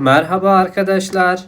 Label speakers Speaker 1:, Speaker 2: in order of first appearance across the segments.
Speaker 1: Merhaba arkadaşlar.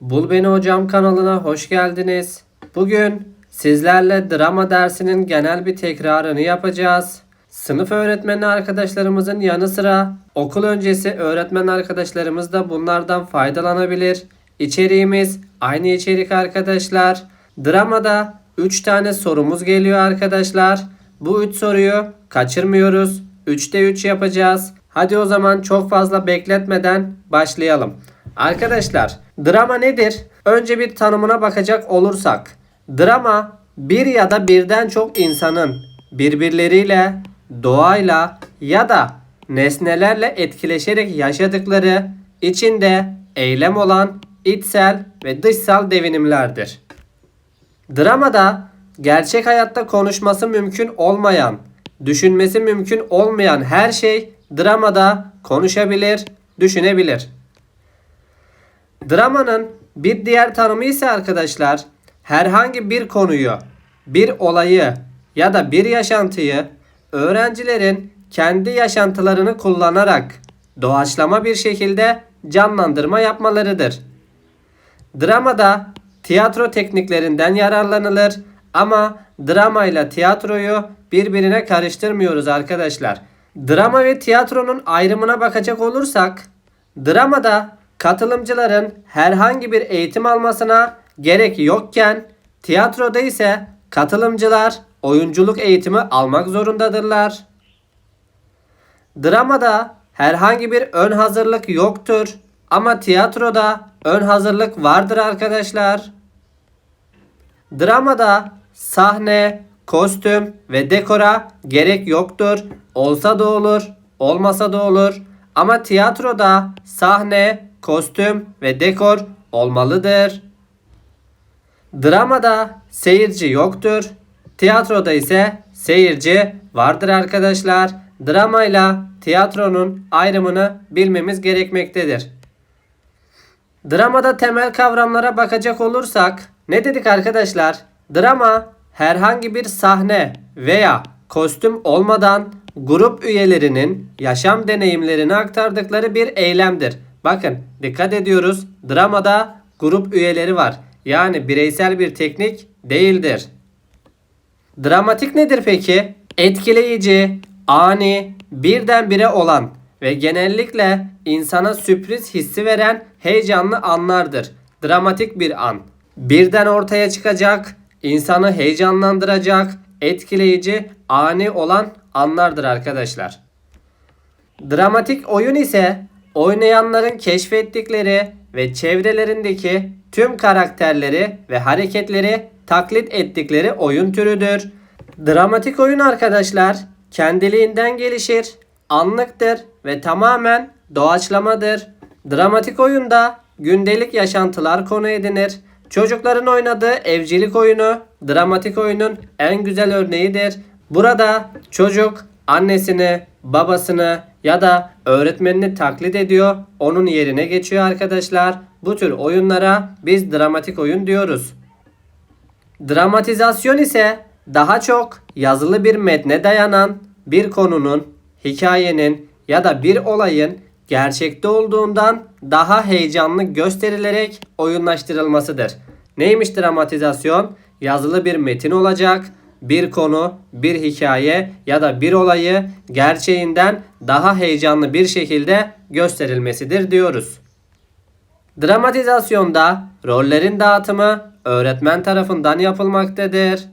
Speaker 1: Bul Beni Hocam kanalına hoş geldiniz. Bugün sizlerle drama dersinin genel bir tekrarını yapacağız. Sınıf öğretmeni arkadaşlarımızın yanı sıra okul öncesi öğretmen arkadaşlarımız da bunlardan faydalanabilir. İçeriğimiz aynı içerik arkadaşlar. Dramada 3 tane sorumuz geliyor arkadaşlar. Bu 3 soruyu kaçırmıyoruz. 3'te 3 yapacağız. Hadi o zaman çok fazla bekletmeden başlayalım. Arkadaşlar, drama nedir? Önce bir tanımına bakacak olursak, drama bir ya da birden çok insanın birbirleriyle, doğayla ya da nesnelerle etkileşerek yaşadıkları içinde eylem olan içsel ve dışsal devinimlerdir. Dramada gerçek hayatta konuşması mümkün olmayan, düşünmesi mümkün olmayan her şey dramada konuşabilir, düşünebilir. Dramanın bir diğer tanımı ise arkadaşlar herhangi bir konuyu, bir olayı ya da bir yaşantıyı öğrencilerin kendi yaşantılarını kullanarak doğaçlama bir şekilde canlandırma yapmalarıdır. Dramada tiyatro tekniklerinden yararlanılır ama drama ile tiyatroyu birbirine karıştırmıyoruz arkadaşlar. Drama ve tiyatronun ayrımına bakacak olursak, dramada katılımcıların herhangi bir eğitim almasına gerek yokken, tiyatroda ise katılımcılar oyunculuk eğitimi almak zorundadırlar. Dramada herhangi bir ön hazırlık yoktur ama tiyatroda ön hazırlık vardır arkadaşlar. Dramada sahne, kostüm ve dekora gerek yoktur. Olsa da olur, olmasa da olur. Ama tiyatroda sahne, kostüm ve dekor olmalıdır. Dramada seyirci yoktur. Tiyatroda ise seyirci vardır arkadaşlar. Dramayla tiyatronun ayrımını bilmemiz gerekmektedir. Dramada temel kavramlara bakacak olursak ne dedik arkadaşlar? Drama herhangi bir sahne veya kostüm olmadan grup üyelerinin yaşam deneyimlerini aktardıkları bir eylemdir. Bakın dikkat ediyoruz. Dramada grup üyeleri var. Yani bireysel bir teknik değildir. Dramatik nedir peki? Etkileyici, ani, birdenbire olan ve genellikle insana sürpriz hissi veren heyecanlı anlardır. Dramatik bir an. Birden ortaya çıkacak, insanı heyecanlandıracak, etkileyici, ani olan anlardır arkadaşlar. Dramatik oyun ise oynayanların keşfettikleri ve çevrelerindeki tüm karakterleri ve hareketleri taklit ettikleri oyun türüdür. Dramatik oyun arkadaşlar kendiliğinden gelişir, anlıktır ve tamamen doğaçlamadır. Dramatik oyunda gündelik yaşantılar konu edinir. Çocukların oynadığı evcilik oyunu dramatik oyunun en güzel örneğidir. Burada çocuk annesini, babasını ya da öğretmenini taklit ediyor. Onun yerine geçiyor arkadaşlar. Bu tür oyunlara biz dramatik oyun diyoruz. Dramatizasyon ise daha çok yazılı bir metne dayanan bir konunun, hikayenin ya da bir olayın gerçekte olduğundan daha heyecanlı gösterilerek oyunlaştırılmasıdır. Neymiş dramatizasyon? Yazılı bir metin olacak. Bir konu, bir hikaye ya da bir olayı gerçeğinden daha heyecanlı bir şekilde gösterilmesidir diyoruz. Dramatizasyonda rollerin dağıtımı öğretmen tarafından yapılmaktadır.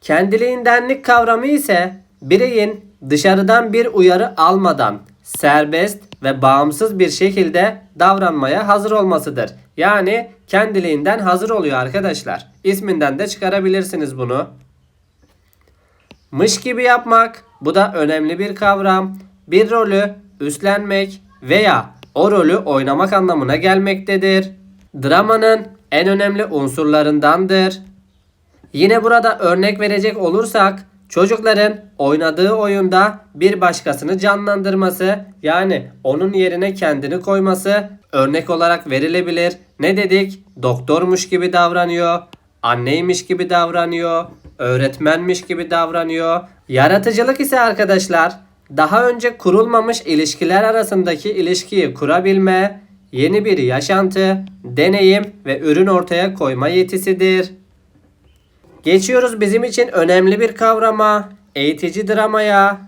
Speaker 1: Kendiliğindenlik kavramı ise bireyin dışarıdan bir uyarı almadan serbest ve bağımsız bir şekilde davranmaya hazır olmasıdır. Yani kendiliğinden hazır oluyor arkadaşlar. İsminden de çıkarabilirsiniz bunu. Mış gibi yapmak bu da önemli bir kavram. Bir rolü üstlenmek veya o rolü oynamak anlamına gelmektedir. Dramanın en önemli unsurlarındandır. Yine burada örnek verecek olursak çocukların oynadığı oyunda bir başkasını canlandırması yani onun yerine kendini koyması örnek olarak verilebilir. Ne dedik? Doktormuş gibi davranıyor, anneymiş gibi davranıyor, öğretmenmiş gibi davranıyor. Yaratıcılık ise arkadaşlar daha önce kurulmamış ilişkiler arasındaki ilişkiyi kurabilme, yeni bir yaşantı, deneyim ve ürün ortaya koyma yetisidir. Geçiyoruz bizim için önemli bir kavrama, eğitici dramaya.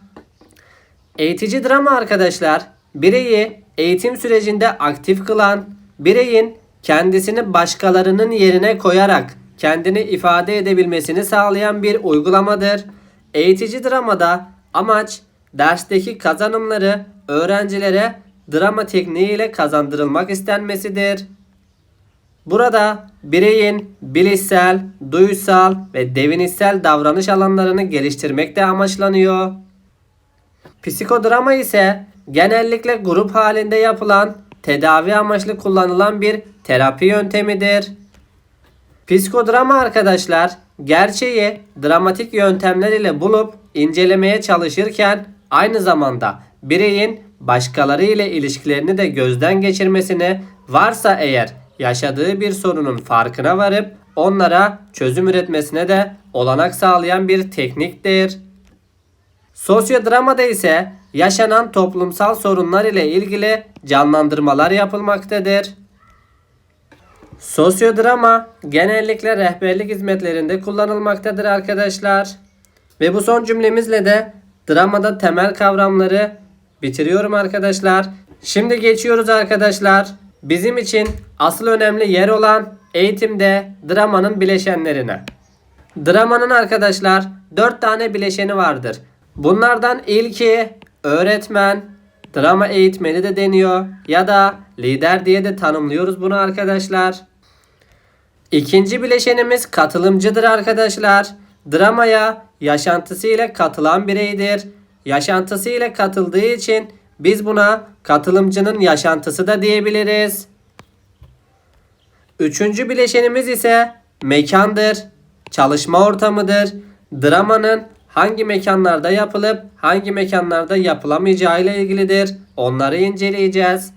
Speaker 1: Eğitici drama arkadaşlar, bireyi eğitim sürecinde aktif kılan, bireyin kendisini başkalarının yerine koyarak kendini ifade edebilmesini sağlayan bir uygulamadır. Eğitici dramada amaç dersteki kazanımları öğrencilere drama tekniğiyle kazandırılmak istenmesidir. Burada bireyin bilişsel, duysal ve devinişsel davranış alanlarını geliştirmek de amaçlanıyor. Psikodrama ise genellikle grup halinde yapılan, tedavi amaçlı kullanılan bir terapi yöntemidir. Psikodrama arkadaşlar gerçeği dramatik yöntemler ile bulup incelemeye çalışırken aynı zamanda bireyin başkaları ile ilişkilerini de gözden geçirmesini varsa eğer yaşadığı bir sorunun farkına varıp onlara çözüm üretmesine de olanak sağlayan bir tekniktir. Sosyodramada ise yaşanan toplumsal sorunlar ile ilgili canlandırmalar yapılmaktadır. Sosyodrama genellikle rehberlik hizmetlerinde kullanılmaktadır arkadaşlar. Ve bu son cümlemizle de dramada temel kavramları bitiriyorum arkadaşlar. Şimdi geçiyoruz arkadaşlar. Bizim için asıl önemli yer olan eğitimde dramanın bileşenlerine. Dramanın arkadaşlar 4 tane bileşeni vardır. Bunlardan ilki öğretmen, drama eğitmeni de deniyor ya da lider diye de tanımlıyoruz bunu arkadaşlar. İkinci bileşenimiz katılımcıdır arkadaşlar. Dramaya yaşantısıyla katılan bireydir. Yaşantısıyla katıldığı için biz buna katılımcının yaşantısı da diyebiliriz. Üçüncü bileşenimiz ise mekandır. Çalışma ortamıdır. Dramanın hangi mekanlarda yapılıp hangi mekanlarda yapılamayacağı ile ilgilidir. Onları inceleyeceğiz.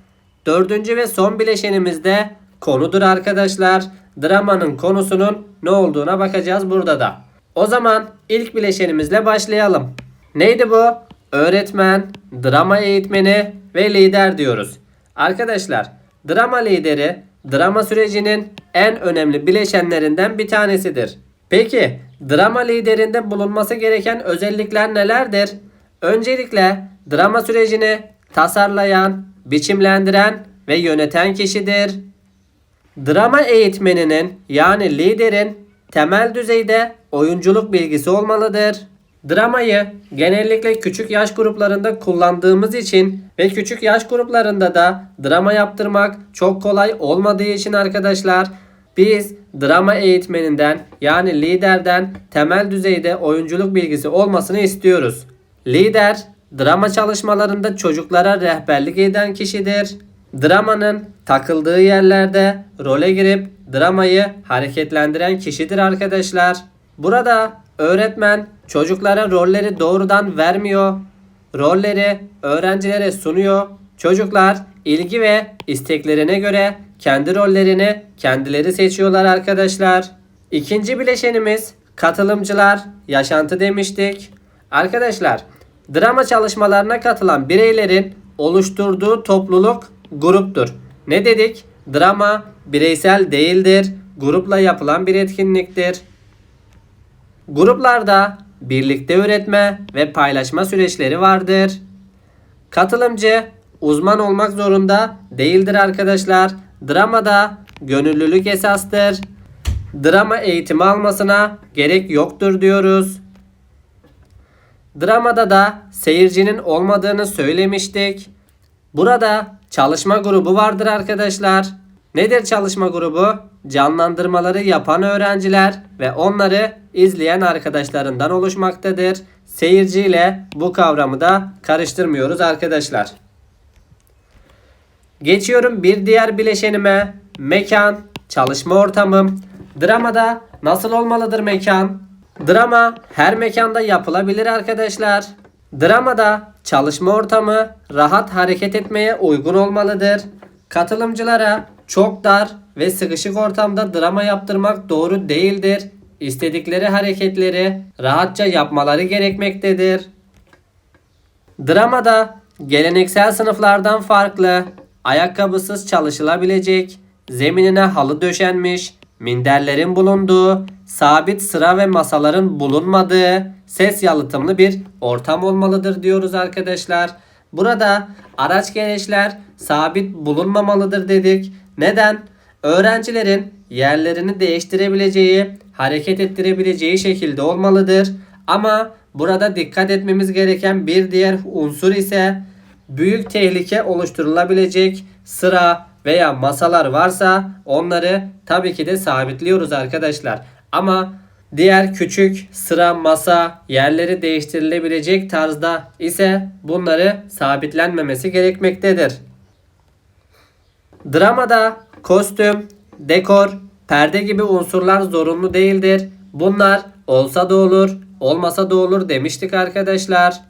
Speaker 1: Dördüncü ve son bileşenimiz de konudur arkadaşlar. Dramanın konusunun ne olduğuna bakacağız burada da. O zaman ilk bileşenimizle başlayalım. Neydi bu? Öğretmen, drama eğitmeni ve lider diyoruz. Arkadaşlar, drama lideri drama sürecinin en önemli bileşenlerinden bir tanesidir. Peki, drama liderinde bulunması gereken özellikler nelerdir? Öncelikle drama sürecini tasarlayan, biçimlendiren ve yöneten kişidir. Drama eğitmeninin yani liderin temel düzeyde oyunculuk bilgisi olmalıdır. Dramayı genellikle küçük yaş gruplarında kullandığımız için ve küçük yaş gruplarında da drama yaptırmak çok kolay olmadığı için arkadaşlar biz drama eğitmeninden yani liderden temel düzeyde oyunculuk bilgisi olmasını istiyoruz. Lider drama çalışmalarında çocuklara rehberlik eden kişidir. Dramanın takıldığı yerlerde role girip dramayı hareketlendiren kişidir arkadaşlar. Burada öğretmen çocuklara rolleri doğrudan vermiyor. Rolleri öğrencilere sunuyor. Çocuklar ilgi ve isteklerine göre kendi rollerini kendileri seçiyorlar arkadaşlar. İkinci bileşenimiz katılımcılar, yaşantı demiştik. Arkadaşlar, drama çalışmalarına katılan bireylerin oluşturduğu topluluk gruptur. Ne dedik? Drama bireysel değildir, grupla yapılan bir etkinliktir. Gruplarda birlikte üretme ve paylaşma süreçleri vardır. Katılımcı uzman olmak zorunda değildir arkadaşlar. Dramada gönüllülük esastır. Drama eğitimi almasına gerek yoktur diyoruz. Dramada da seyircinin olmadığını söylemiştik. Burada çalışma grubu vardır arkadaşlar. Nedir çalışma grubu? Canlandırmaları yapan öğrenciler ve onları izleyen arkadaşlarından oluşmaktadır. Seyirciyle bu kavramı da karıştırmıyoruz arkadaşlar. Geçiyorum bir diğer bileşenime. Mekan, çalışma ortamım. Dramada nasıl olmalıdır mekan? Drama her mekanda yapılabilir arkadaşlar. Dramada çalışma ortamı rahat hareket etmeye uygun olmalıdır. Katılımcılara çok dar ve sıkışık ortamda drama yaptırmak doğru değildir. İstedikleri hareketleri rahatça yapmaları gerekmektedir. Dramada geleneksel sınıflardan farklı, ayakkabısız çalışılabilecek, zeminine halı döşenmiş, minderlerin bulunduğu, sabit sıra ve masaların bulunmadığı, ses yalıtımlı bir ortam olmalıdır diyoruz arkadaşlar. Burada araç gereçler sabit bulunmamalıdır dedik. Neden? Öğrencilerin yerlerini değiştirebileceği, hareket ettirebileceği şekilde olmalıdır. Ama burada dikkat etmemiz gereken bir diğer unsur ise büyük tehlike oluşturulabilecek sıra veya masalar varsa onları tabii ki de sabitliyoruz arkadaşlar. Ama diğer küçük sıra masa yerleri değiştirilebilecek tarzda ise bunları sabitlenmemesi gerekmektedir. Dramada kostüm, dekor, perde gibi unsurlar zorunlu değildir. Bunlar olsa da olur, olmasa da olur demiştik arkadaşlar.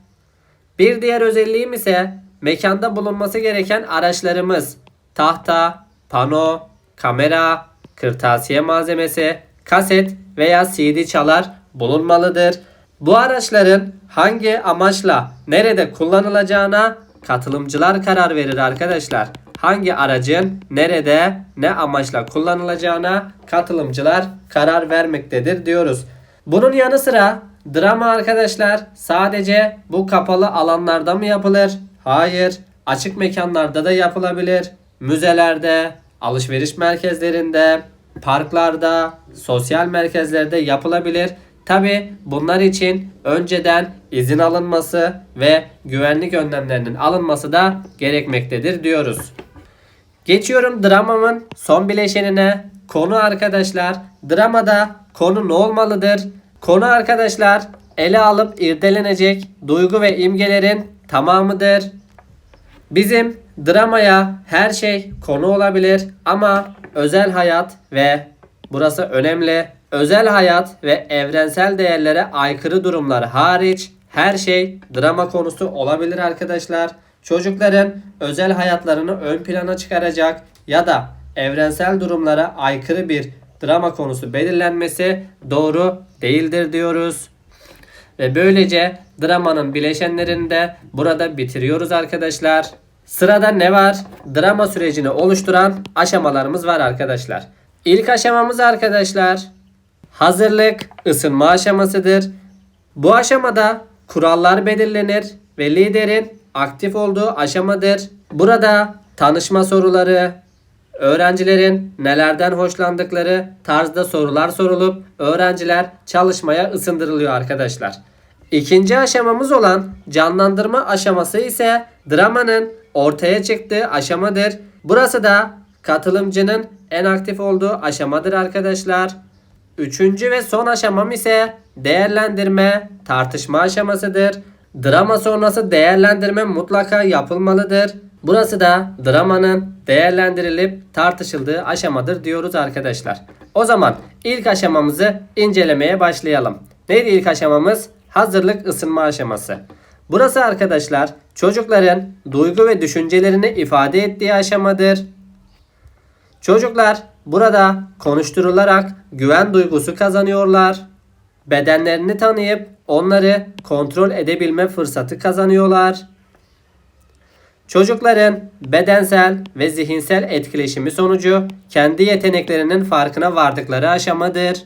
Speaker 1: Bir diğer özelliğim ise mekanda bulunması gereken araçlarımız. Tahta, pano, kamera, kırtasiye malzemesi, kaset veya CD çalar bulunmalıdır. Bu araçların hangi amaçla nerede kullanılacağına katılımcılar karar verir arkadaşlar. Hangi aracın nerede ne amaçla kullanılacağına katılımcılar karar vermektedir diyoruz. Bunun yanı sıra drama arkadaşlar sadece bu kapalı alanlarda mı yapılır? Hayır. Açık mekanlarda da yapılabilir. Müzelerde, alışveriş merkezlerinde, parklarda, sosyal merkezlerde yapılabilir. Tabi bunlar için önceden izin alınması ve güvenlik önlemlerinin alınması da gerekmektedir diyoruz. Geçiyorum dramamın son bileşenine. Konu arkadaşlar. Dramada konu ne olmalıdır? Konu arkadaşlar ele alıp irdelenecek duygu ve imgelerin tamamıdır. Bizim dramaya her şey konu olabilir ama özel hayat ve burası önemli. Özel hayat ve evrensel değerlere aykırı durumlar hariç her şey drama konusu olabilir arkadaşlar. Çocukların özel hayatlarını ön plana çıkaracak ya da evrensel durumlara aykırı bir drama konusu belirlenmesi doğru değildir diyoruz. Ve böylece dramanın bileşenlerini de burada bitiriyoruz arkadaşlar. Sırada ne var? Drama sürecini oluşturan aşamalarımız var arkadaşlar. İlk aşamamız arkadaşlar hazırlık, ısınma aşamasıdır. Bu aşamada kurallar belirlenir ve liderin aktif olduğu aşamadır. Burada tanışma soruları, öğrencilerin nelerden hoşlandıkları tarzda sorular sorulup öğrenciler çalışmaya ısındırılıyor arkadaşlar. İkinci aşamamız olan canlandırma aşaması ise dramanın ortaya çıktığı aşamadır. Burası da katılımcının en aktif olduğu aşamadır arkadaşlar. Üçüncü ve son aşamam ise değerlendirme, tartışma aşamasıdır. Drama sonrası değerlendirme mutlaka yapılmalıdır. Burası da dramanın değerlendirilip tartışıldığı aşamadır diyoruz arkadaşlar. O zaman ilk aşamamızı incelemeye başlayalım. Neydi ilk aşamamız? Hazırlık ısınma aşaması. Burası arkadaşlar çocukların duygu ve düşüncelerini ifade ettiği aşamadır. Çocuklar burada konuşturularak güven duygusu kazanıyorlar. Bedenlerini tanıyıp onları kontrol edebilme fırsatı kazanıyorlar. Çocukların bedensel ve zihinsel etkileşimi sonucu kendi yeteneklerinin farkına vardıkları aşamadır.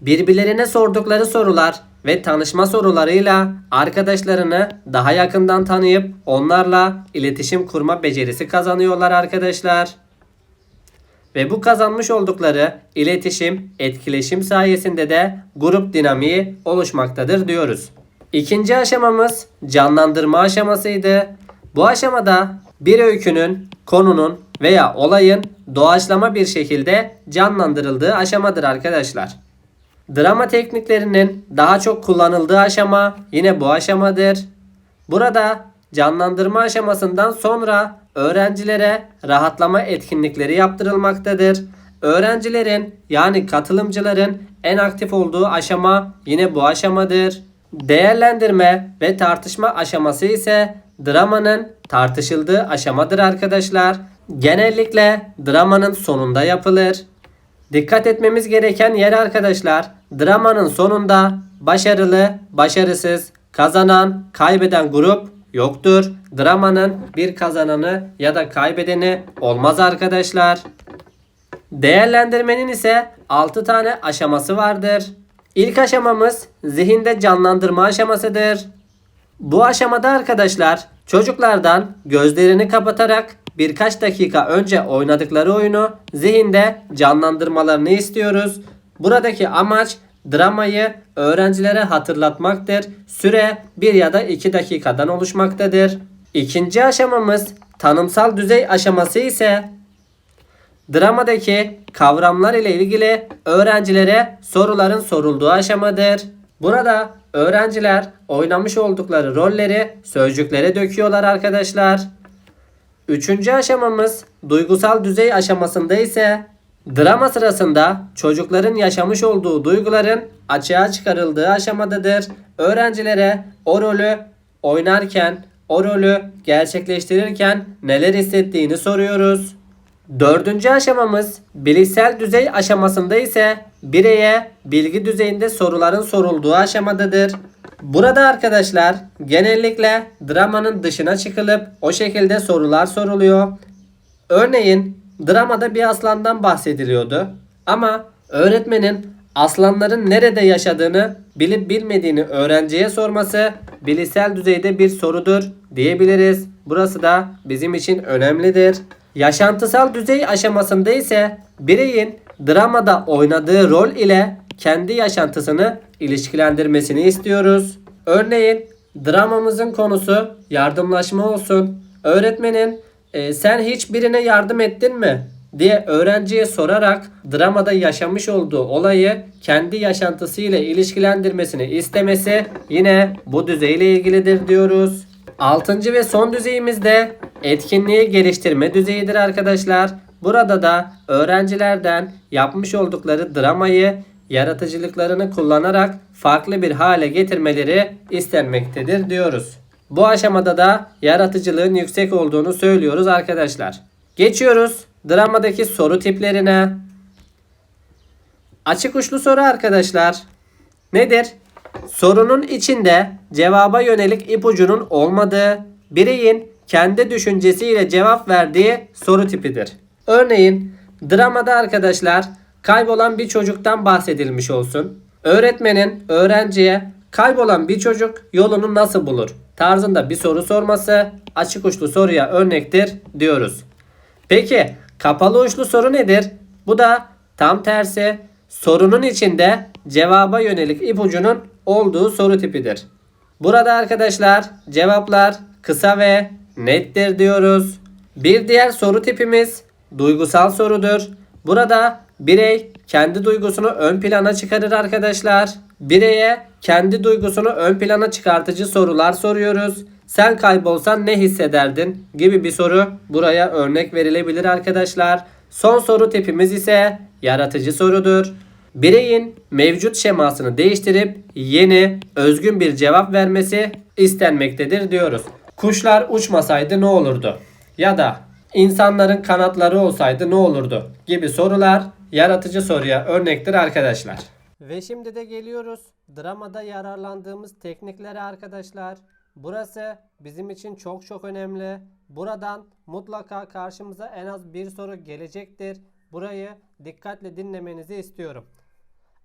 Speaker 1: Birbirlerine sordukları sorular ve tanışma sorularıyla arkadaşlarını daha yakından tanıyıp onlarla iletişim kurma becerisi kazanıyorlar arkadaşlar. Ve bu kazanmış oldukları iletişim, etkileşim sayesinde de grup dinamiği oluşmaktadır diyoruz. İkinci aşamamız canlandırma aşamasıydı. Bu aşamada bir öykünün, konunun veya olayın doğaçlama bir şekilde canlandırıldığı aşamadır arkadaşlar. Drama tekniklerinin daha çok kullanıldığı aşama yine bu aşamadır. Burada canlandırma aşamasından sonra öğrencilere rahatlama etkinlikleri yaptırılmaktadır. Öğrencilerin yani katılımcıların en aktif olduğu aşama yine bu aşamadır. Değerlendirme ve tartışma aşaması ise dramanın tartışıldığı aşamadır arkadaşlar. Genellikle dramanın sonunda yapılır. Dikkat etmemiz gereken yer arkadaşlar dramanın sonunda başarılı, başarısız, kazanan, kaybeden grup yoktur. Dramanın bir kazananı ya da kaybedeni olmaz arkadaşlar. Değerlendirmenin ise 6 tane aşaması vardır. İlk aşamamız zihinde canlandırma aşamasıdır. Bu aşamada arkadaşlar çocuklardan gözlerini kapatarak birkaç dakika önce oynadıkları oyunu zihinde canlandırmalarını istiyoruz. Buradaki amaç dramayı öğrencilere hatırlatmaktır. Süre 1 ya da 2 dakikadan oluşmaktadır. İkinci aşamamız tanımsal düzey aşaması ise Dramadaki kavramlar ile ilgili öğrencilere soruların sorulduğu aşamadır. Burada öğrenciler oynamış oldukları rolleri sözcüklere döküyorlar arkadaşlar. Üçüncü aşamamız duygusal düzey aşamasında ise drama sırasında çocukların yaşamış olduğu duyguların açığa çıkarıldığı aşamadadır. Öğrencilere o rolü oynarken, o rolü gerçekleştirirken neler hissettiğini soruyoruz. Dördüncü aşamamız bilişsel düzey aşamasında ise bireye bilgi düzeyinde soruların sorulduğu aşamadadır. Burada arkadaşlar genellikle dramanın dışına çıkılıp o şekilde sorular soruluyor. Örneğin dramada bir aslandan bahsediliyordu. Ama öğretmenin aslanların nerede yaşadığını bilip bilmediğini öğrenciye sorması bilişsel düzeyde bir sorudur diyebiliriz. Burası da bizim için önemlidir. Yaşantısal düzey aşamasında ise bireyin dramada oynadığı rol ile kendi yaşantısını ilişkilendirmesini istiyoruz. Örneğin dramamızın konusu yardımlaşma olsun. Öğretmenin "E, sen hiç birine yardım ettin mi? diye öğrenciye sorarak dramada yaşamış olduğu olayı kendi yaşantısıyla ilişkilendirmesini istemesi yine bu düzeyle ilgilidir diyoruz. Altıncı ve son düzeyimiz de etkinliği geliştirme düzeyidir arkadaşlar. Burada da öğrencilerden yapmış oldukları dramayı yaratıcılıklarını kullanarak farklı bir hale getirmeleri istenmektedir diyoruz. Bu aşamada da yaratıcılığın yüksek olduğunu söylüyoruz arkadaşlar. Geçiyoruz dramadaki soru tiplerine. Açık uçlu soru arkadaşlar. Nedir? Sorunun içinde cevaba yönelik ipucunun olmadığı, bireyin kendi düşüncesiyle cevap verdiği soru tipidir. Örneğin dramada arkadaşlar kaybolan bir çocuktan bahsedilmiş olsun. Öğretmenin öğrenciye kaybolan bir çocuk yolunu nasıl bulur tarzında bir soru sorması açık uçlu soruya örnektir diyoruz. Peki kapalı uçlu soru nedir? Bu da tam tersi sorunun içinde cevaba yönelik ipucunun olduğu soru tipidir. Burada arkadaşlar cevaplar kısa ve nettir diyoruz. Bir diğer soru tipimiz duygusal sorudur. Burada birey kendi duygusunu ön plana çıkarır arkadaşlar. Bireye kendi duygusunu ön plana çıkartıcı sorular soruyoruz. Sen kaybolsan ne hissederdin gibi bir soru buraya örnek verilebilir arkadaşlar. Son soru tipimiz ise yaratıcı sorudur. Bireyin mevcut şemasını değiştirip yeni, özgün bir cevap vermesi istenmektedir diyoruz. Kuşlar uçmasaydı ne olurdu? Ya da insanların kanatları olsaydı ne olurdu? Gibi sorular yaratıcı soruya örnektir arkadaşlar. Ve şimdi de geliyoruz dramada yararlandığımız tekniklere arkadaşlar. Burası bizim için çok çok önemli. Buradan mutlaka karşımıza en az bir soru gelecektir. Burayı dikkatle dinlemenizi istiyorum.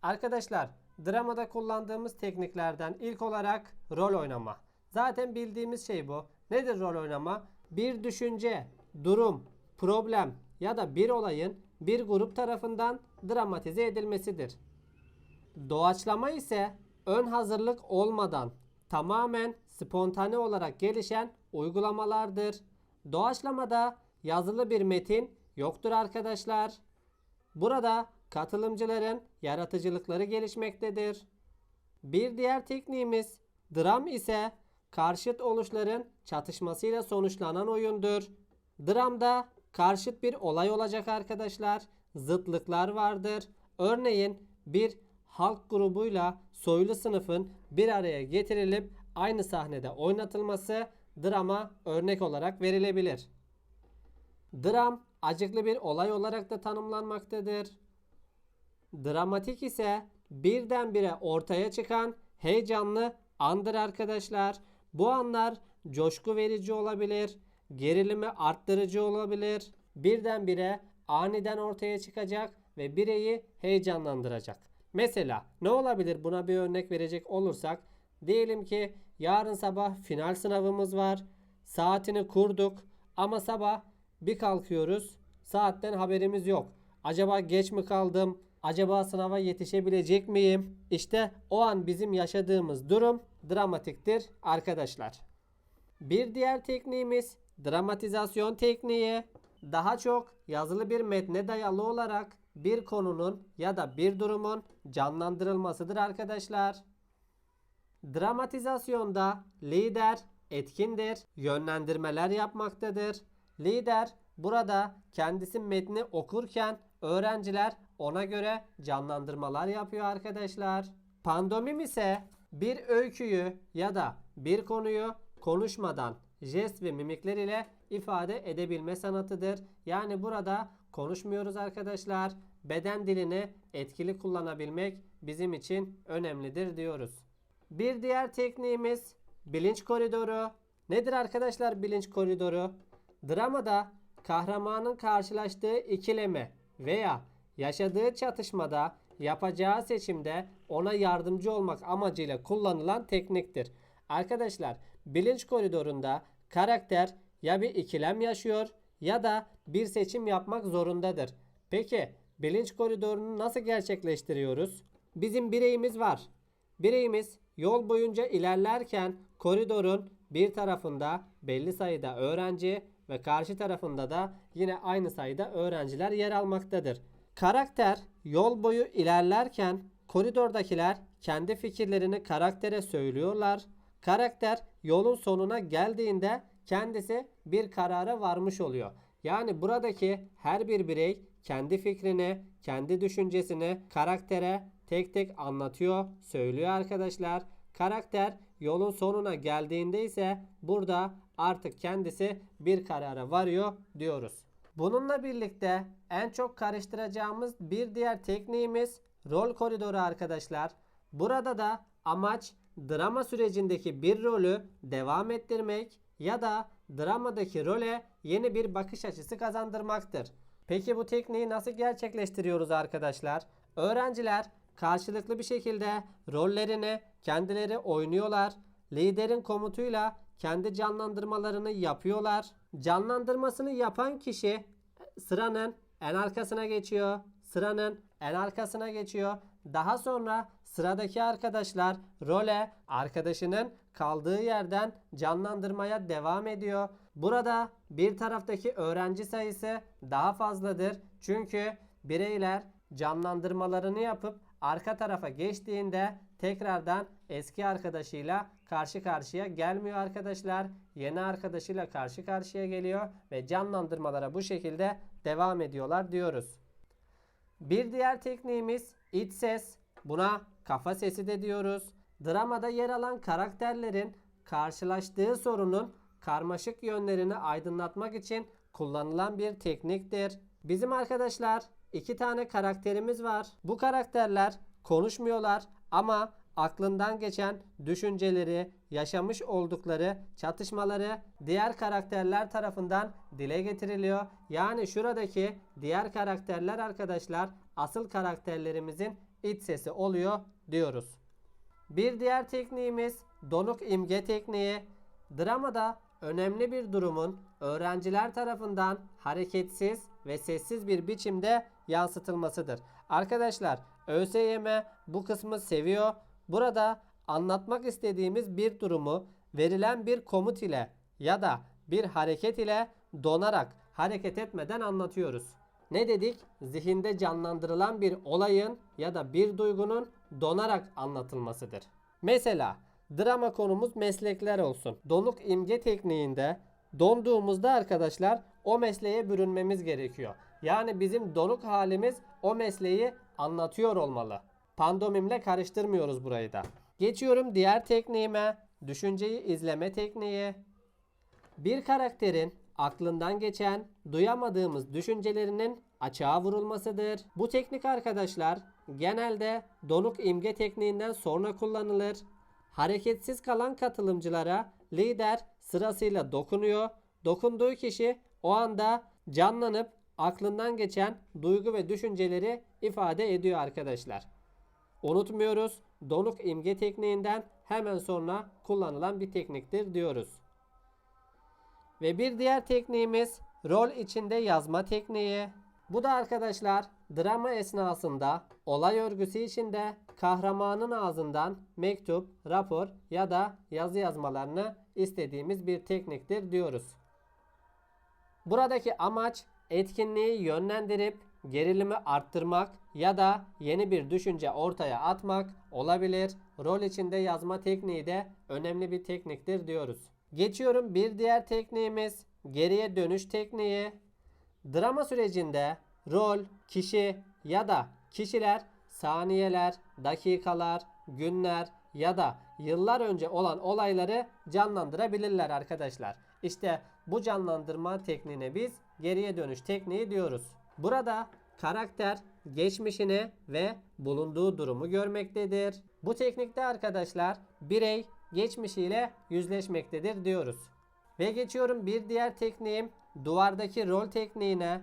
Speaker 1: Arkadaşlar dramada kullandığımız tekniklerden ilk olarak rol oynama. Zaten bildiğimiz şey bu. Nedir rol oynama? Bir düşünce, durum, problem ya da bir olayın bir grup tarafından dramatize edilmesidir. Doğaçlama ise ön hazırlık olmadan tamamen spontane olarak gelişen uygulamalardır. Doğaçlamada yazılı bir metin yoktur arkadaşlar. Burada katılımcıların yaratıcılıkları gelişmektedir. Bir diğer tekniğimiz dram ise karşıt oluşların çatışmasıyla sonuçlanan oyundur. Dramda karşıt bir olay olacak arkadaşlar. Zıtlıklar vardır. Örneğin bir halk grubuyla soylu sınıfın bir araya getirilip aynı sahnede oynatılması drama örnek olarak verilebilir. Dram acıklı bir olay olarak da tanımlanmaktadır. Dramatik ise birdenbire ortaya çıkan heyecanlı andır arkadaşlar. Bu anlar coşku verici olabilir, gerilimi arttırıcı olabilir. Birdenbire aniden ortaya çıkacak ve bireyi heyecanlandıracak. Mesela ne olabilir buna bir örnek verecek olursak diyelim ki yarın sabah final sınavımız var. Saatini kurduk ama sabah bir kalkıyoruz. Saatten haberimiz yok. Acaba geç mi kaldım? Acaba sınava yetişebilecek miyim? İşte o an bizim yaşadığımız durum dramatiktir arkadaşlar. Bir diğer tekniğimiz dramatizasyon tekniği. Daha çok yazılı bir metne dayalı olarak bir konunun ya da bir durumun canlandırılmasıdır arkadaşlar. Dramatizasyonda lider etkindir, yönlendirmeler yapmaktadır. Lider burada kendisi metni okurken öğrenciler ona göre canlandırmalar yapıyor arkadaşlar. Pandomim ise bir öyküyü ya da bir konuyu konuşmadan jest ve mimikler ile ifade edebilme sanatıdır. Yani burada konuşmuyoruz arkadaşlar. Beden dilini etkili kullanabilmek bizim için önemlidir diyoruz. Bir diğer tekniğimiz bilinç koridoru. Nedir arkadaşlar bilinç koridoru? Dramada kahramanın karşılaştığı ikileme veya yaşadığı çatışmada yapacağı seçimde ona yardımcı olmak amacıyla kullanılan tekniktir. Arkadaşlar bilinç koridorunda karakter ya bir ikilem yaşıyor ya da bir seçim yapmak zorundadır. Peki bilinç koridorunu nasıl gerçekleştiriyoruz? Bizim bireyimiz var. Bireyimiz yol boyunca ilerlerken koridorun bir tarafında belli sayıda öğrenci ve karşı tarafında da yine aynı sayıda öğrenciler yer almaktadır. Karakter yol boyu ilerlerken koridordakiler kendi fikirlerini karaktere söylüyorlar. Karakter yolun sonuna geldiğinde kendisi bir karara varmış oluyor. Yani buradaki her bir birey kendi fikrini, kendi düşüncesini karaktere tek tek anlatıyor, söylüyor arkadaşlar. Karakter yolun sonuna geldiğinde ise burada artık kendisi bir karara varıyor diyoruz. Bununla birlikte en çok karıştıracağımız bir diğer tekniğimiz rol koridoru arkadaşlar. Burada da amaç drama sürecindeki bir rolü devam ettirmek ya da dramadaki role yeni bir bakış açısı kazandırmaktır. Peki bu tekniği nasıl gerçekleştiriyoruz arkadaşlar? Öğrenciler karşılıklı bir şekilde rollerini kendileri oynuyorlar. Liderin komutuyla kendi canlandırmalarını yapıyorlar. Canlandırmasını yapan kişi sıranın en arkasına geçiyor. Sıranın en arkasına geçiyor. Daha sonra sıradaki arkadaşlar role arkadaşının kaldığı yerden canlandırmaya devam ediyor. Burada bir taraftaki öğrenci sayısı daha fazladır. Çünkü bireyler canlandırmalarını yapıp arka tarafa geçtiğinde tekrardan eski arkadaşıyla karşı karşıya gelmiyor arkadaşlar. Yeni arkadaşıyla karşı karşıya geliyor ve canlandırmalara bu şekilde devam ediyorlar diyoruz. Bir diğer tekniğimiz iç ses. Buna kafa sesi de diyoruz. Dramada yer alan karakterlerin karşılaştığı sorunun karmaşık yönlerini aydınlatmak için kullanılan bir tekniktir. Bizim arkadaşlar iki tane karakterimiz var. Bu karakterler konuşmuyorlar ama aklından geçen düşünceleri, yaşamış oldukları çatışmaları diğer karakterler tarafından dile getiriliyor. Yani şuradaki diğer karakterler arkadaşlar asıl karakterlerimizin iç sesi oluyor diyoruz. Bir diğer tekniğimiz donuk imge tekniği. Dramada önemli bir durumun öğrenciler tarafından hareketsiz ve sessiz bir biçimde yansıtılmasıdır. Arkadaşlar ÖSYM bu kısmı seviyor. Burada anlatmak istediğimiz bir durumu verilen bir komut ile ya da bir hareket ile donarak hareket etmeden anlatıyoruz. Ne dedik? Zihinde canlandırılan bir olayın ya da bir duygunun donarak anlatılmasıdır. Mesela drama konumuz meslekler olsun. Donuk imge tekniğinde donduğumuzda arkadaşlar o mesleğe bürünmemiz gerekiyor. Yani bizim donuk halimiz o mesleği anlatıyor olmalı. Pandomimle karıştırmıyoruz burayı da. Geçiyorum diğer tekniğime. Düşünceyi izleme tekniği. Bir karakterin aklından geçen, duyamadığımız düşüncelerinin açığa vurulmasıdır. Bu teknik arkadaşlar genelde donuk imge tekniğinden sonra kullanılır. Hareketsiz kalan katılımcılara lider sırasıyla dokunuyor. Dokunduğu kişi o anda canlanıp aklından geçen duygu ve düşünceleri ifade ediyor arkadaşlar. Unutmuyoruz. Donuk imge tekniğinden hemen sonra kullanılan bir tekniktir diyoruz. Ve bir diğer tekniğimiz rol içinde yazma tekniği. Bu da arkadaşlar drama esnasında olay örgüsü içinde kahramanın ağzından mektup, rapor ya da yazı yazmalarını istediğimiz bir tekniktir diyoruz. Buradaki amaç etkinliği yönlendirip gerilimi arttırmak ya da yeni bir düşünce ortaya atmak olabilir. Rol içinde yazma tekniği de önemli bir tekniktir diyoruz. Geçiyorum bir diğer tekniğimiz geriye dönüş tekniği. Drama sürecinde rol, kişi ya da kişiler saniyeler, dakikalar, günler ya da yıllar önce olan olayları canlandırabilirler arkadaşlar. İşte bu canlandırma tekniğine biz geriye dönüş tekniği diyoruz. Burada karakter geçmişini ve bulunduğu durumu görmektedir. Bu teknikte arkadaşlar birey geçmişiyle yüzleşmektedir diyoruz. Ve geçiyorum bir diğer tekniğim duvardaki rol tekniğine.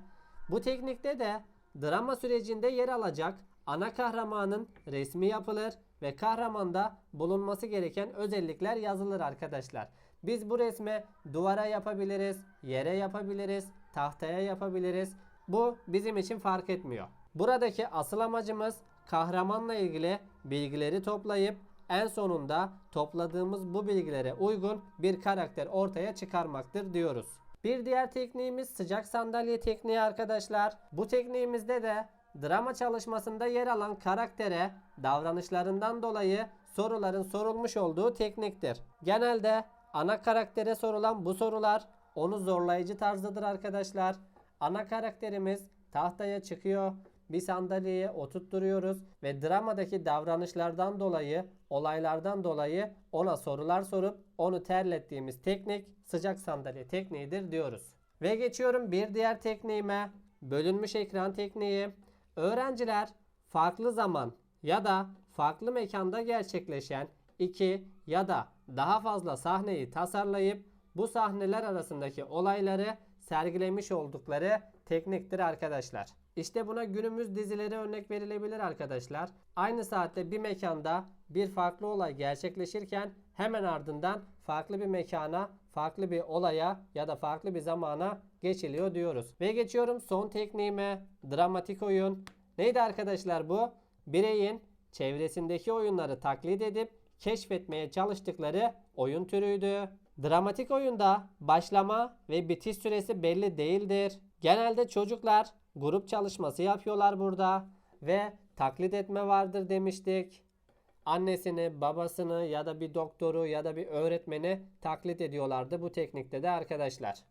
Speaker 1: Bu teknikte de drama sürecinde yer alacak ana kahramanın resmi yapılır ve kahramanda bulunması gereken özellikler yazılır arkadaşlar. Biz bu resmi duvara yapabiliriz, yere yapabiliriz, tahtaya yapabiliriz. Bu bizim için fark etmiyor. Buradaki asıl amacımız kahramanla ilgili bilgileri toplayıp en sonunda topladığımız bu bilgilere uygun bir karakter ortaya çıkarmaktır diyoruz. Bir diğer tekniğimiz sıcak sandalye tekniği arkadaşlar. Bu tekniğimizde de drama çalışmasında yer alan karaktere davranışlarından dolayı soruların sorulmuş olduğu tekniktir. Genelde ana karaktere sorulan bu sorular onu zorlayıcı tarzdadır arkadaşlar. Ana karakterimiz tahtaya çıkıyor. Bir sandalyeye oturtturuyoruz ve dramadaki davranışlardan dolayı, olaylardan dolayı ona sorular sorup onu terlettiğimiz teknik sıcak sandalye tekniğidir diyoruz. Ve geçiyorum bir diğer tekniğime. Bölünmüş ekran tekniği. Öğrenciler farklı zaman ya da farklı mekanda gerçekleşen iki ya da daha fazla sahneyi tasarlayıp bu sahneler arasındaki olayları sergilemiş oldukları tekniktir arkadaşlar. İşte buna günümüz dizileri örnek verilebilir arkadaşlar. Aynı saatte bir mekanda bir farklı olay gerçekleşirken hemen ardından farklı bir mekana, farklı bir olaya ya da farklı bir zamana geçiliyor diyoruz. Ve geçiyorum son tekniğime dramatik oyun. Neydi arkadaşlar bu? Bireyin çevresindeki oyunları taklit edip keşfetmeye çalıştıkları oyun türüydü. Dramatik oyunda başlama ve bitiş süresi belli değildir. Genelde çocuklar grup çalışması yapıyorlar burada ve taklit etme vardır demiştik. Annesini, babasını ya da bir doktoru ya da bir öğretmeni taklit ediyorlardı bu teknikte de arkadaşlar.